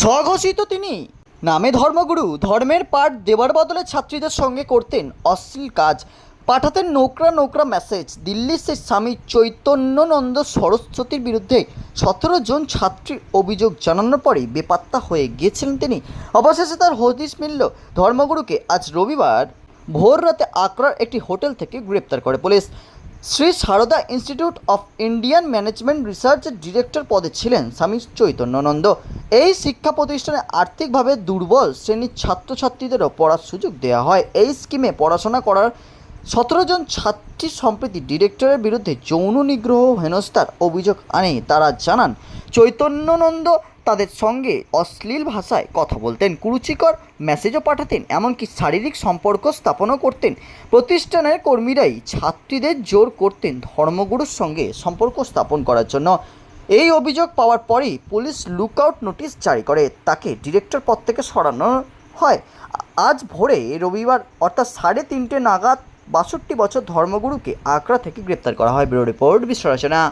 স্বঘোষিত তিনি, নামে ধর্মগুরু, ধর্মের পাঠ দেওয়ার বদলে ছাত্রীদের সঙ্গে করতেন অশ্লীল কাজ। পাঠাতেন নোকরা নোকরা মেসেজ দিল্লির সেই স্বামী চৈতন্যনন্দ সরস্বতীর বিরুদ্ধে সতেরো জন ছাত্রীর অভিযোগ জানানোর পরেই বেপাত্তা হয়ে গিয়েছিলেন তিনি। অবশেষে তার হদিশ মিলল ধর্মগুরুকে। আজ রবিবার ভোর রাতে আকরার একটি হোটেল থেকে গ্রেপ্তার করে police. Shri Sarada institute of Indian management রিসার্চের ডিরেক্টর পদে ছিলেন স্বামী চৈতন্যানন্দ। এই শিক্ষা প্রতিষ্ঠানে আর্থিকভাবে দুর্বল শ্রেণির ছাত্রছাত্রীদেরও পড়ার সুযোগ দেওয়া হয়। এই স্কিমে পড়াশোনা করার সতেরো জন ছাত্রী সম্প্রতি ডিরেক্টরের বিরুদ্ধে যৌন নিগ্রহ হেনস্থার অভিযোগ আনে তারা জানান, চৈতন্যানন্দ তাদের সঙ্গে অশ্লীল ভাষায় কথা বলতেন। কুরুচিকর মেসেজও পাঠাতেন, এমনকি শারীরিক সম্পর্ক স্থাপনও করতেন। প্রতিষ্ঠানের কর্মীরাই ছাত্রীদের জোর করতেন ধর্মগুরুর সঙ্গে সম্পর্ক স্থাপন করার জন্য। এই অভিযোগ পাওয়ার পরেই পুলিশ লুকআউট নোটিশ জারি করে। তাকে ডিরেক্টর পদ থেকে সরানো হয়। আজ ভোরে রবিবার অর্থাৎ সাড়ে তিনটে নাগাদ বাষট্টি বছর ধর্মগুরুকে আগ্রা থেকে গ্রেপ্তার করা হয়। Bureau report বিশ্লেষণা